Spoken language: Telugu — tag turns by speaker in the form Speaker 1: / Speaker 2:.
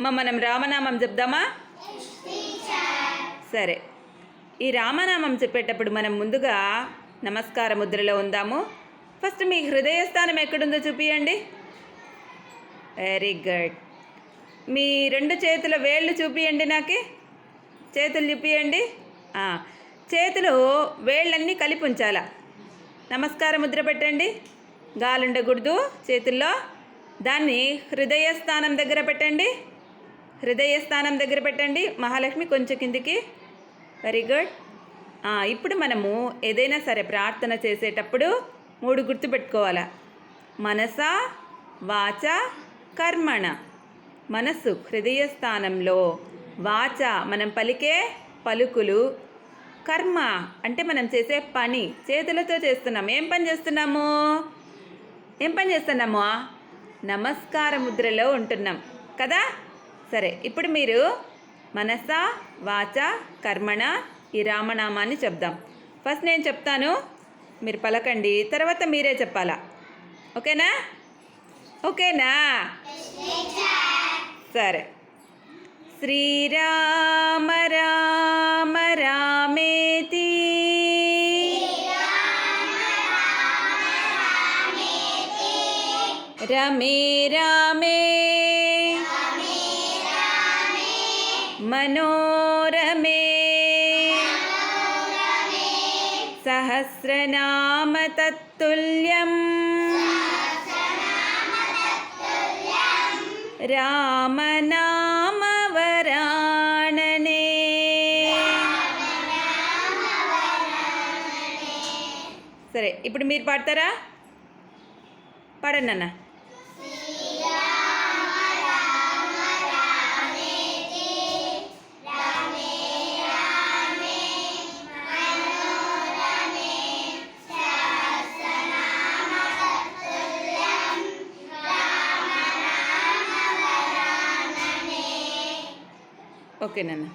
Speaker 1: మా మనం రామనామం చెప్దామా? సరే. ఈ రామనామం చెప్పేటప్పుడు మనం ముందుగా నమస్కార ముద్రలో ఉందాము. ఫస్ట్ మీ హృదయ స్థానం ఎక్కడుందో చూపియండి. వెరీ గుడ్ మీ రెండు చేతుల వేళ్ళు చూపియండి నాకు. చేతులు చూపియండి. చేతులు వేళ్ళన్నీ కలిపి ఉంచాల? నమస్కార ముద్ర పెట్టండి. గాలుండకూడదు చేతుల్లో. దాన్ని హృదయ స్థానం దగ్గర పెట్టండి. హృదయ స్థానం దగ్గర పెట్టండి. మహాలక్ష్మి కొంచెం కిందికి. వెరీ గుడ్ ఇప్పుడు మనము ఏదైనా సరే ప్రార్థన చేసేటప్పుడు మూడు గుర్తుపెట్టుకోవాలా మనస వాచ కర్మణ. మనస్సు హృదయ స్థానంలో వాచ మనం పలికే పలుకులు కర్మ అంటే మనం చేసే పని చేతులతో చేస్తున్నాం ఏం పని చేస్తున్నాము? ఏం పని చేస్తున్నాము? నమస్కార ముద్రలో ఉంటున్నాం. కదా? సరే ఇప్పుడు మీరు మనస వాచ కర్మణ ఈ రామనామాన్ని చెప్దాం. ఫస్ట్ నేను చెప్తాను మీరు పలకండి తర్వాత మీరే చెప్పాలా? ఓకేనా? ఓకేనా? సరే. శ్రీరామ రామ రామేతి. రమే రామే. మనోరమే సహస్రనామ తత్తుల్యం రామనామవరాణనే సరే ఇప్పుడు మీరు పాడతారా పాడండి అన్న ఓకే నాన్న